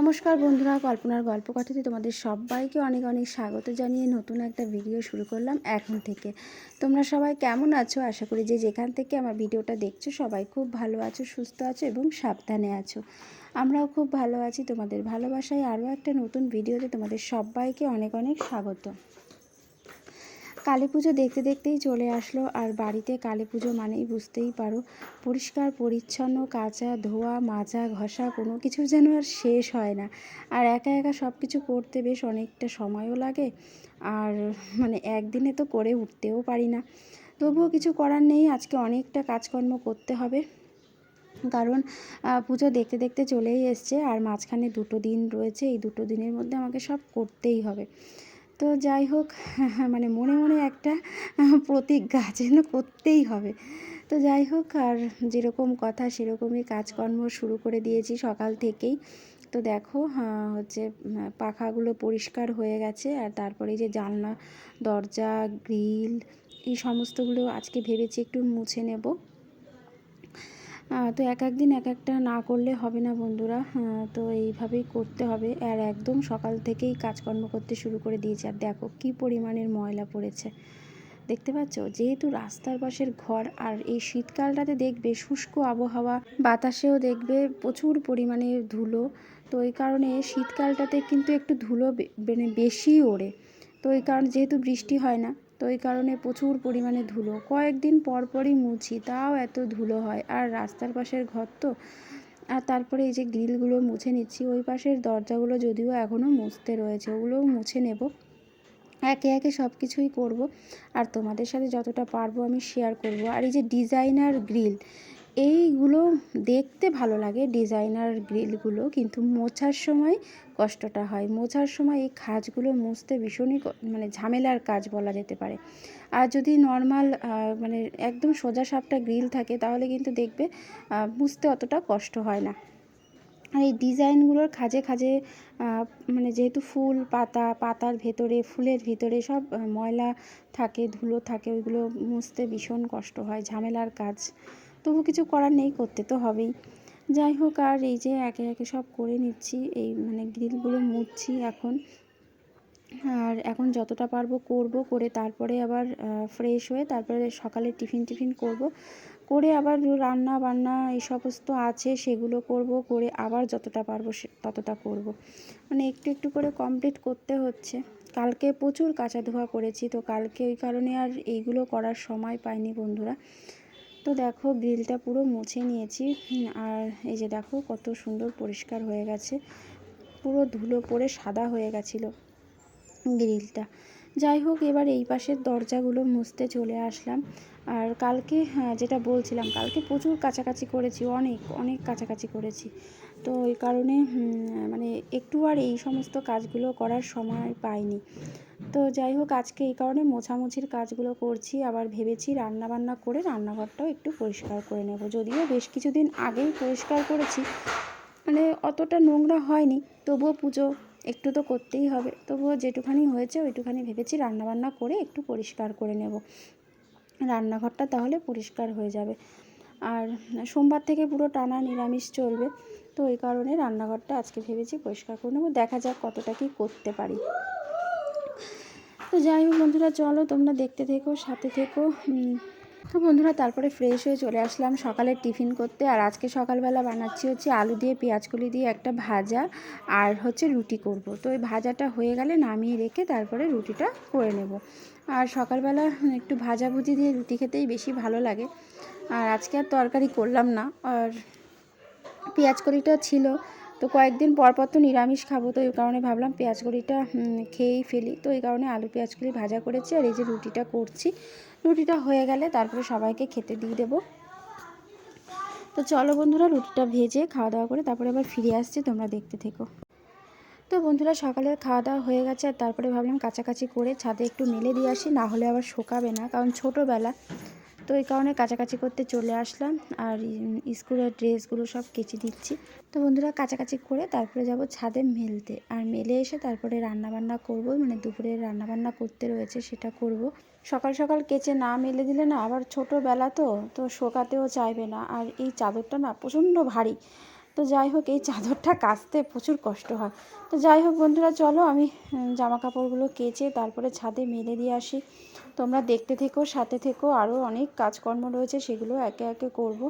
নমস্কার বন্ধুরা, কল্পনার গল্প কথাতে তোমাদের সবাইকে অনেক অনেক স্বাগত জানিয়ে নতুন একটা ভিডিও শুরু করলাম এখন থেকে। তোমরা সবাই কেমন আছো? আশা করি যে যেখান থেকে আমার ভিডিওটা দেখছ, সবাই খুব ভালো আছো, সুস্থ আছো এবং সাবধানে আছো। আমরাও খুব ভালো আছি। তোমাদের ভালোবাসায় আরও একটা নতুন ভিডিওতে তোমাদের সবাইকে অনেক অনেক স্বাগত। কালী পুজো দেখতে দেখতেই চলে আসলো। আর বাড়িতে কালী পুজো মানেই বুঝতেই পারো, পরিষ্কার, পরিচ্ছন্ন, কাচা, ধোয়া, মাজা, ঘষা, কোনো কিছু যেন আর শেষ হয় না। আর একা একা সব কিছু করতে বেশ অনেকটা সময়ও লাগে। আর মানে একদিনে তো করে উঠতেও পারি না। তবুও কিছু করার নেই, আজকে অনেকটা কাজকর্ম করতে হবে। কারণ পুজো দেখতে দেখতে চলেই এসছে। আর মাঝখানে দুটো দিন রয়েছে, এই দুটো দিনের মধ্যে আমাকে সব করতেই হবে। তো যাই হোক মানে মনে মনে একটা প্রতিজ্ঞা যেন করতেই হবে। তো যাই হোক, আর যেরকম কথা সেরকমই কাজকর্ম শুরু করে দিয়েছি সকাল থেকেই। তো দেখো হচ্ছে পাখাগুলো পরিষ্কার হয়ে গেছে, আর তারপরে যে জানলা, দরজা, গ্রিল, এই সমস্তগুলো আজকে ভেবেছি একটু মুছে নেব। তো এক এক দিন এক একটা না করলে হবে না বন্ধুরা। তো এইভাবেই করতে হবে। আর একদম সকাল থেকেই কাজকর্ম করতে শুরু করে দিয়েছে। আর দেখো কি পরিমাণের ময়লা পড়েছে। দেখতে পাচ্ছ? যেহেতু রাস্তার পাশের ঘর, আর এই শীতকালটাতে দেখবে শুষ্ক আবহাওয়া, বাতাসেও দেখবে প্রচুর পরিমাণে ধুলো। তো এই কারণে শীতকালটাতে কিন্তু একটু ধুলো মানে বেশি ওড়ে। তো এই কারণে যেহেতু বৃষ্টি হয় না তো এই কারণে প্রচুর পরিমাণে ধুলো। কয়েকদিন পর পরই মুছি, তাও এত ধুলো হয়। আর রাস্তার পাশের ঘর তো? আর তারপরে এই যে গ্রিলগুলো মুছে নিচ্ছি, ওই পাশের দরজাগুলো যদিও এখনও মুছতে রয়েছে, ওগুলোও মুছে নেব। একে একে সব কিছুই করব। আর তোমাদের সাথে যতটা পারব আমি শেয়ার করব। আর এই যে ডিজাইনার গ্রিল এইগুলো দেখতে ভালো লাগে ডিজাইনার গ্রিলগুলো, কিন্তু মোছার সময় কষ্টটা হয়। মোছার সময় এই খাজগুলো মুছতে ভীষণই মানে ঝামেলার কাজ বলা যেতে পারে। আর যদি নর্মাল মানে একদম সোজা সাপটা গ্রিল থাকে, তাহলে কিন্তু দেখবে মুছতে অতটা কষ্ট হয় না। আর এই ডিজাইনগুলোর খাজে খাজে মানে যেহেতু ফুল পাতা, পাতার ভেতরে, ফুলের ভিতরে সব ময়লা থাকে, ধুলো থাকে, ওইগুলো মুছতে ভীষণ কষ্ট হয়, ঝামেলার কাজ। তবু কিছু করার নেই, করতে তো হবেই। যাই হোক, আর এই যে একে একে সব করে নিচ্ছি, এই মানে গ্রিলগুলো মুছছি এখন। আর এখন যতটা পারব করব, করে তারপরে আবার ফ্রেশ হয়ে তারপরে সকালে টিফিন টিফিন করব। করে আবার রান্না বান্না এই সমস্ত আছে, সেগুলো করব, করে আবার যতটা পারব ততটা করব। মানে একটু একটু করে কমপ্লিট করতে হচ্ছে। কালকে প্রচুর কাঁচা ধোয়া করেছি, তো কালকে ওই কারণে আর এইগুলো করার সময় পাইনি বন্ধুরা। তো দেখো গ্রিলটা পুরো মুছে নিয়েছি। আর এই যে দেখো কত সুন্দর পরিষ্কার হয়ে গেছে। পুরো ধুলো পড়ে সাদা হয়ে গেছিল গ্রিলটা। যাই হোক, এবার এই পাশের দরজাগুলো মুছতে চলে আসলাম। আর কালকে হ্যাঁ যেটা বলছিলাম, কালকে প্রচুর কাছাকাছি করেছি, অনেক অনেক কাছাকাছি করেছি। তো ওই কারণে মানে একটু আর এই সমস্ত কাজগুলো করার সময় পাইনি। তো যাই হোক, আজকে এই কারণে মোছামুছির কাজগুলো করছি, আবার ভেবেছি রান্না বান্না করে রান্নাঘরটাও একটু পরিষ্কার করে নেব। যদিও বেশ কিছুদিন আগেই পরিষ্কার করেছি মানে অতটা নোংরা হয়নি, তবুও পুজো একটু তো করতেই হবে। তবুও যেটুখানি হয়েছে ওইটুখানি ভেবেছি রান্নাবান্না করে একটু পরিষ্কার করে নেব। রান্নাঘরটা তাহলে পরিষ্কার হয়ে যাবে। আর সোমবার থেকে পুরো টানা নিরামিষ চলবে। তো ওই কারণে রান্নাঘরটা আজকে ভেবেছি পরিষ্কার করে নেব। দেখা যাক কতটা কি করতে পারি। তো যাই হোক বন্ধুরা, চলো তোমরা দেখতে থেকো, সাথে থেকো। তো বন্ধুরা, তারপরে ফ্রেশ হয়ে চলে আসলাম সকালের টিফিন করতে। আর আজকে সকালবেলা বানাচ্ছি হচ্ছে আলু দিয়ে, পেঁয়াজকলি দিয়ে একটা ভাজা আর হচ্ছে রুটি করব। তো ওই ভাজাটা হয়ে গেলে নামিয়ে রেখে তারপরে রুটিটা করে নেব। আর সকালবেলা একটু ভাজাভুজি দিয়ে রুটি খেতেই বেশি ভালো লাগে। আর আজকে আর তরকারি করলাম না। আর পেঁয়াজ কলিটা ছিল। তো কয়েকদিন পর পর তো নিরামিষ খাব। তো এই কারণে ভাবলাম পেঁয়াজ কলিটা খেয়েই ফেলি। তো এই কারণে আলু পেঁয়াজ কলি ভাজা করেছি আর এই যে রুটিটা করছি। রুটিটা হয়ে গেলে তারপরে সবাইকে খেতে দিয়ে দেবো। তো চলো বন্ধুরা, রুটিটা ভেজে খাওয়া দাওয়া করে তারপরে আবার ফিরে আসছি, তোমরা দেখতে থেকো। তো বন্ধুরা, সকালের খাওয়া দাওয়া হয়ে গেছে, আর তারপরে ভাবলাম কাছাকাছি করে ছাদে একটু মেলে দিয়ে আসি, না হলে আবার শোকাবে না, কারণ ছোটোবেলা। তো এই কারণে কাছাকাছি করতে চলে আসলাম, আর স্কুলের ড্রেসগুলো সব কেচে দিচ্ছি। তো বন্ধুরা, কাছাকাছি করে তারপরে যাব ছাদে মেলতে, আর মেলে এসে তারপরে রান্নাবান্না করব মানে দুপুরে রান্নাবান্না করতে রয়েছে সেটা করব। সকাল সকাল কেচে না মেলে দিলে না, আবার ছোটোবেলা তো তো শোকাতেও চাইবে না। আর এই চাদরটা না প্রচণ্ড ভারী। তো যাই হোক, এই চাদরটা কাচতে প্রচুর কষ্ট হয়। তো যাই হোক বন্ধুরা, চলো আমি জামা কাপড়গুলো কেচে তারপরে ছাদে মেলে দিয়ে আসি। তোমরা দেখতে থেকো, সাথে থেকো, আরও অনেক কাজকর্ম রয়েছে, সেগুলো একে একে করব।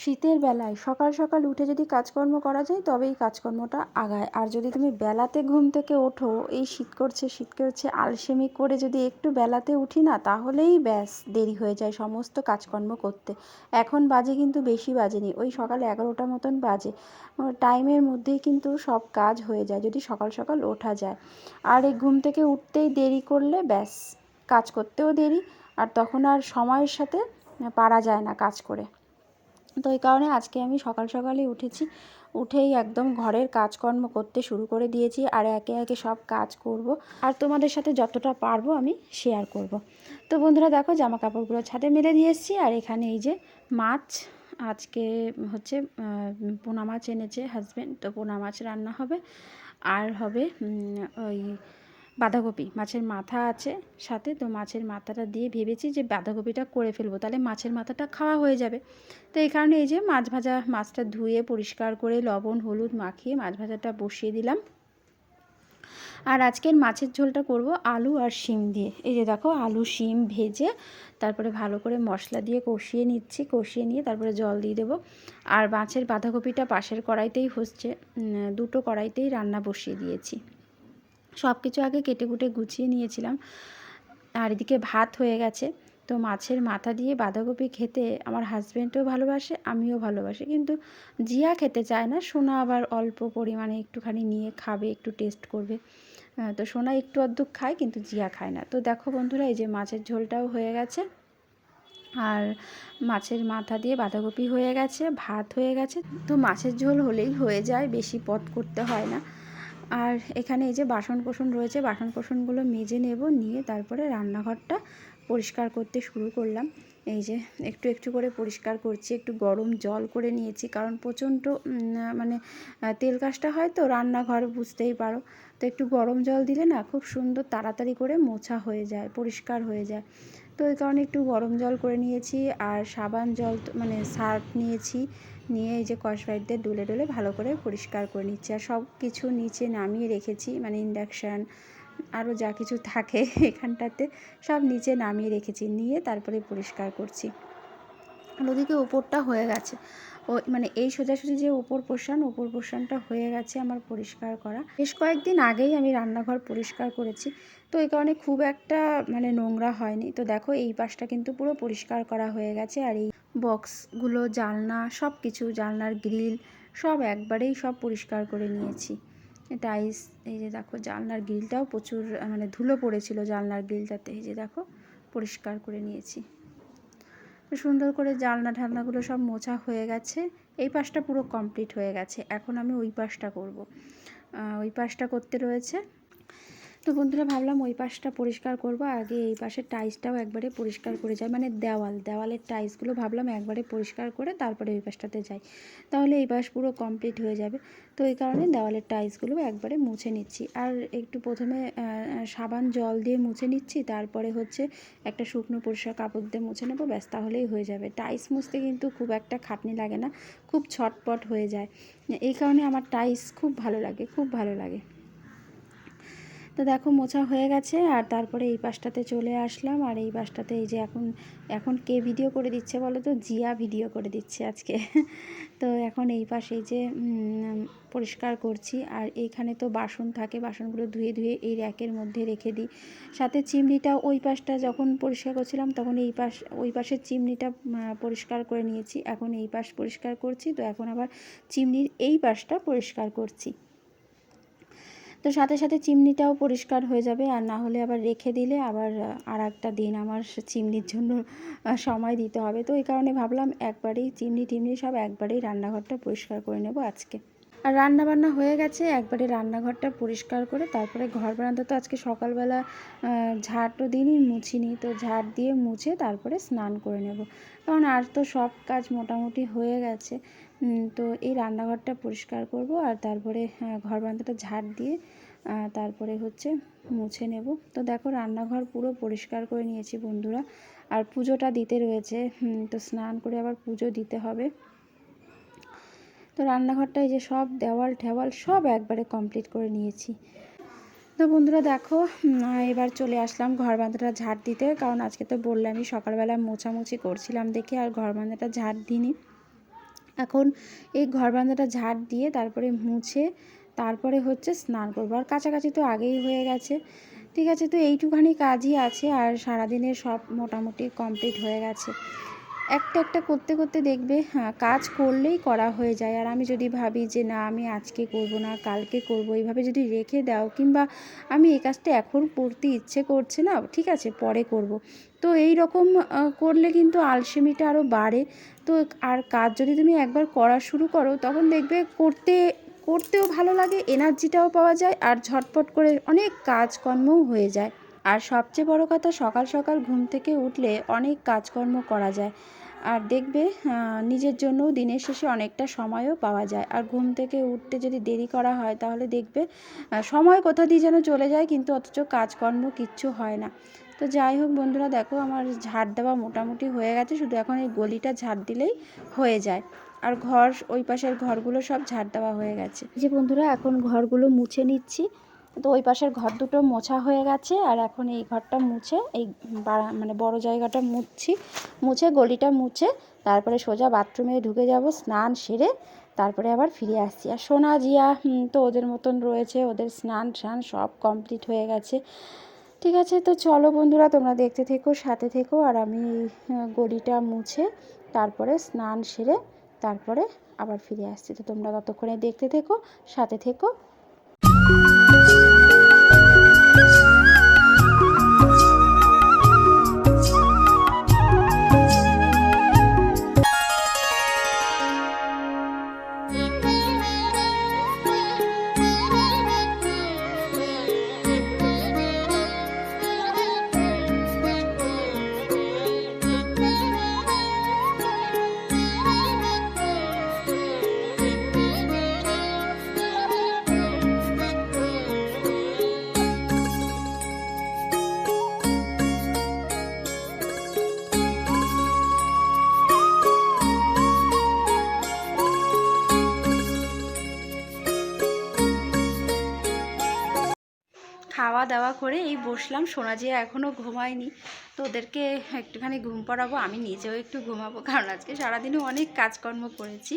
শীতের বেলায় সকাল সকাল উঠে যদি কাজকর্ম করা যায়, তবেই কাজকর্মটা আগায়। আর যদি তুমি বেলাতে ঘুম থেকে ওঠো, এই শীত করছে শীত করছে, আলসেমি করে যদি একটু বেলাতে উঠি না, তাহলেই ব্যাস, দেরি হয়ে যায় সমস্ত কাজকর্ম করতে। এখন বাজে কিন্তু বেশি বাজেনি, ওই সকাল এগারোটা মতন বাজে। টাইমের মধ্যেই কিন্তু সব কাজ হয়ে যায়, যদি সকাল সকাল ওঠা যায়। আর এই ঘুম থেকে উঠতেই দেরি করলে ব্যাস, কাজ করতেও দেরি, আর তখন আর সময়ের সাথে পারা যায় না কাজ করে। তো এই কারণে আজকে আমি সকাল সকালে উঠেছি। উঠেই একদম ঘরের কাজকর্ম করতে শুরু করে দিয়েছি আর একে একে সব কাজ করব। আর তোমাদের সাথে যতটা পারব আমি শেয়ার করব। তো বন্ধুরা দেখো জামা কাপড়গুলো ছাদে মেলে দিয়ে এসেছি আর এখানে এই যে মাছ, আজকে হচ্ছে পোনা মাছ এনেছে হাজব্যান্ড তো পোনা মাছ রান্না হবে। আর হবে ওই বাঁধাকপি, মাছের মাথা আছে সাথে, তো মাছের মাথাটা দিয়ে ভেবেছি যে বাঁধাকপিটা করে ফেলব। তাহলে মাছের মাথাটা খাওয়া হয়ে যাবে। তো এই কারণে এই যে মাছ ভাজা মাছটা ধুয়ে পরিষ্কার করে লবণ, হলুদ মাখিয়ে মাছ ভাজাটা বসিয়ে দিলাম। আর আজকের মাছের ঝোলটা করব আলু আর শিম দিয়ে। এই যে দেখো, আলু, শিম ভেজে তারপরে ভালো করে মশলা দিয়ে কষিয়ে নিচ্ছি, কষিয়ে নিয়ে তারপরে জল দিয়ে দেবো। আর মাছের বাঁধাকপিটা পাশের কড়াইতেই হচ্ছে দুটো কড়াইতেই রান্না বসিয়ে দিয়েছি। সব কিছু আগে কেটে কুটে গুছিয়ে নিয়েছিলাম। আর এদিকে ভাত হয়ে গেছে। তো মাছের মাথা দিয়ে বাঁধাকপি খেতে আমার হাজব্যান্ডও ভালোবাসে, আমিও ভালোবাসি। কিন্তু জিয়া খেতে চায় না, সোনা আবার অল্প পরিমাণে একটুখানি নিয়ে খাবে, একটু টেস্ট করবে। তো সোনা একটু অর্ধেক খায়, কিন্তু জিয়া খায় না। তো দেখো বন্ধুরা, এই যে মাছের ঝোলটাও হয়ে গেছে। আর মাছের মাথা দিয়ে বাঁধাকপি হয়ে গেছে, ভাত হয়ে গেছে। তো মাছের ঝোল হলেই হয়ে যায়, বেশি পথ করতে হয় না। আর এখানে এই যে বাসন কোসন রয়েছে বাসন কোসনগুলো মেজে নেব, নিয়ে তারপরে রান্নাঘরটা পরিষ্কার করতে শুরু করলাম। এই যে একটু একটু করে পরিষ্কার করছি, একটু গরম জল করে নিয়েছি, কারণ প্রচণ্ড মানে তেল কাজটা হয় তো রান্নাঘর, বুঝতেই পারো। তো একটু গরম জল দিলে না খুব সুন্দর তাড়াতাড়ি করে মোছা হয়ে যায়, পরিষ্কার হয়ে যায়। তো এই কারণে একটু গরম জল করে নিয়েছি আর সাবান জল মানে সার্ফ নিয়েছি। নিয়ে এই যে কসবাইট ডুলে ডলে ভালো করে পরিষ্কার করে নিচ্ছি। আর সব কিছু নিচে নামিয়ে রেখেছি মানে ইন্ডাকশান আরও যা কিছু থাকে এখানটাতে সব নিচে নামিয়ে রেখেছি। নিয়ে তারপরে পরিষ্কার করছি। ওদিকে ওপরটা হয়ে গেছে। ও মানে এই সোজাসুজি যে ওপর পোর্শন উপর পোষণটা হয়ে গেছে আমার পরিষ্কার করা। বেশ কয়েকদিন আগেই আমি রান্নাঘর পরিষ্কার করেছি। তো এই কারণে খুব একটা মানে নোংরা হয়নি। তো দেখো এই পাশটা কিন্তু পুরো পরিষ্কার করা হয়ে গেছে আর এই বক্সগুলো জালনা সব কিছু জালনার গ্রিল, সব একবারেই সব পরিষ্কার করে নিয়েছি। টাইস এই যে দেখো জানলার গ্রিলটাও প্রচুর মানে ধুলো পড়েছিল জানলার গ্রিলটাতে, এই যে দেখো পরিষ্কার করে নিয়েছি। সুন্দর করে জানলা ঢালনাগুলো সব মোছা হয়ে গেছে, এই পাশটা পুরো কমপ্লিট হয়ে গেছে। এখন আমি ওই পাশটা করব। ওই পাশটা করতে রয়েছে তো বন্ধুরা ভাবলাম ওই পাশটা পরিষ্কার করব, আগে এই পাশের টাইসটাও একবারে পরিষ্কার করে যাই মানে দেওয়াল, দেওয়ালের টাইসগুলো ভাবলাম একবারে পরিষ্কার করে তারপরে ওই পাশটাতে যাই। তাহলে এই পাশ পুরো কমপ্লিট হয়ে যাবে। তো এই কারণে দেওয়ালের টাইসগুলো একবারে মুছে নিচ্ছি। আর একটু প্রথমে সাবান জল দিয়ে মুছে নিচ্ছি, তারপরে হচ্ছে একটা শুকনো পরিষ্কার কাপড় দিয়ে মুছে নেব, ব্যাস তাহলেই হয়ে যাবে। টাইস মুছতে কিন্তু খুব একটা খাটনি লাগে না, খুব ছটপট হয়ে যায়। এই কারণে আমার টাইস খুব ভালো লাগে, খুব ভালো লাগে। তো দেখো মোছা হয়ে গেছে আর তারপরে এই পাশটাতে চলে আসলাম। আর এই পাশটাতে এই যে এখন এখন কে ভিডিও করে দিচ্ছে বলো তো? জিয়া ভিডিও করে দিচ্ছে আজকে। তো এখন এই পাশে যে পরিষ্কার করছি। আর এইখানে তো বাসন থাকে, বাসনগুলো ধুয়ে ধুয়ে এই র্যাকের মধ্যে রেখে দিই। সাথে চিমনিটা ওই পাশটা যখন পরিষ্কার করছিলাম তখন এই পাশ, ওই পাশের চিমনিটা পরিষ্কার করে নিয়েছি। এখন এই পাশ পরিষ্কার করছি। তো এখন আবার চিমনির এই পাশটা পরিষ্কার করছি। তো সাথে সাথে চিমনিটাও পরিষ্কার হয়ে যাবে। আর না হলে আবার রেখে দিলে আবার আর একটা দিন আমার চিমনির জন্য সময় দিতে হবে। তো এই কারণে ভাবলাম একবারেই চিমনি টিমনি সব একবারেই রান্নাঘরটা পরিষ্কার করে নেব আজকে। আর রান্না বান্না হয়ে গেছে, একবারে রান্নাঘরটা পরিষ্কার করে তারপরে ঘর বারান্দা তো আজকে সকালবেলা ঝাড় দিনই মুছিনি, তো ঝাড় দিয়ে মুছে তারপরে স্নান করে নেব। কারণ আর তো সব কাজ মোটামুটি হয়ে গেছে। তো এই রান্নাঘরটা পরিষ্কার করব আর তারপরে ঘর বারান্দাটা ঝাড় দিয়ে তারপরে হচ্ছে মুছে নেব। তো দেখো রান্নাঘর পুরো পরিষ্কার করে নিয়েছি বন্ধুরা। আর পুজোটা দিতে রয়েছে তো স্নান করে আবার পুজো দিতে হবে। তো রান্নাঘরটা এই যে সব দেওয়াল ঠেওয়াল সব একবারে কমপ্লিট করে নিয়েছি। তো বন্ধুরা দেখো এবার চলে আসলাম ঘর বাঁধাটা ঝাড় দিতে। কারণ আজকে তো বললামই সকালবেলা মোছামুছি করছিলাম দেখে আর ঘর বাঁধাটা ঝাড় দিইনি। এখন এই ঘর বারান্দাটা ঝাড় দিয়ে তারপরে মুছে তারপরে হচ্ছে স্নান করব। আর কাছাকাছি তো আগেই হয়ে গেছে। ঠিক আছে, তো এইটুখানি কাজই আছে আর সারাদিনের সব মোটামুটি কমপ্লিট হয়ে গেছে। একটা একটা করতে করতে দেখবে হ্যাঁ কাজ করলেই করা হয়ে যায়। আর আমি যদি ভাবি যে না, আমি আজকে করব না, কালকে করব, এইভাবে যদি রেখে দাও কিংবা আমি এই কাজটা এখন করতে ইচ্ছে করছে না, ঠিক আছে, পরে করব। তো এই রকম করলে কিন্তু আলসেমিটা আরও বাড়ে। তো আর কাজ যদি তুমি একবার করা শুরু করো, তখন দেখবে করতে, করতেও ভালো লাগে, এনার্জিটাও পাওয়া যায়, আর ঝটপট করে অনেক কাজকর্মও হয়ে যায়। আর সবচেয়ে বড় কথা, সকাল সকাল ঘুম থেকে উঠলে অনেক কাজকর্ম করা যায়। আর দেখবে নিজের জন্যও দিনের শেষে অনেকটা সময়ও পাওয়া যায়। আর ঘুম থেকে উঠতে যদি দেরি করা হয়, তাহলে দেখবে সময় কোথা দিয়ে যেন চলে যায়, কিন্তু অথচ কাজকর্ম কিচ্ছু হয় না। তো যাই হোক বন্ধুরা, দেখো আমার ঝাড় দেওয়া মোটামুটি হয়ে গেছে। শুধু এখন এই গলিটা ঝাড় দিলেই হয়ে যায়। আর ঘর, ওই পাশের ঘরগুলো সব ঝাড় দেওয়া হয়ে গেছে। যে বন্ধুরা, এখন ঘরগুলো মুছে নিচ্ছি। তো ওই পাশের ঘর দুটো মোছা হয়ে গেছে। আর এখন এই ঘরটা মুছে, এই মানে বড় জায়গাটা মুছছি মুছে, গলিটা মুছে। তারপরে সোজা বাথরুমে ঢুকে যাব, স্নান সেরে তারপরে আবার ফিরে আসছি। আর সোনা জিয়া তো ওদের মতন রয়েছে। ওদের স্নান টান সব কমপ্লিট হয়ে গেছে। ঠিক আছে, তো চলো বন্ধুরা, তোমরা দেখতে থেকো, সাথে থেকো, আর আমি গড়িটা মুছে তারপরে স্নান সেরে তারপরে আবার ফিরে আসছি। তো তোমরা ততক্ষণে দেখতে থেকো, সাথে থেকো। খাওয়া দাওয়া করে এই বসলাম। সোনা যে এখনও ঘুমায়নি, তো ওদেরকে একটুখানি ঘুম পাড়াবো, আমি নিজেও একটু ঘুমাবো, কারণ আজকে সারাদিনও অনেক কাজকর্ম করেছি।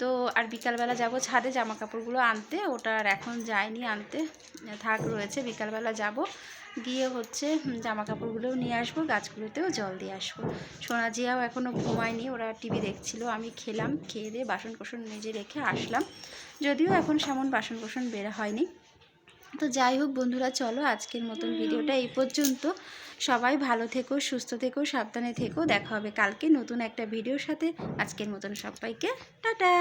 তো আর বিকালবেলা যাব ছাদে জামা কাপড়গুলো আনতে, ওটা আর এখন যায়নি আনতে, থাক রয়েছে, বিকালবেলা যাব। গিয়ে হচ্ছে জামা কাপড়গুলোও নিয়ে আসব, গাছগুলোতেও জল দিয়ে আসব। সোনা জিয়াও এখনও ঘুমায়নি, ওরা টিভি দেখছিল, আমি খেলাম, খেয়ে দিয়ে বাসন কোসন মেজে রেখে আসলাম। যদিও এখন সেমন বাসন কোসন বের হয়নি। তো যাই হোক বন্ধুরা, চলো আজকের মতন ভিডিওটা এই পর্যন্ত। সবাই ভালো থেকো, সুস্থ থেকো, সাবধানে থেকো। দেখা হবে কালকে নতুন একটা ভিডিওর সাথে। আজকের মতন সবাইকে, টাটা!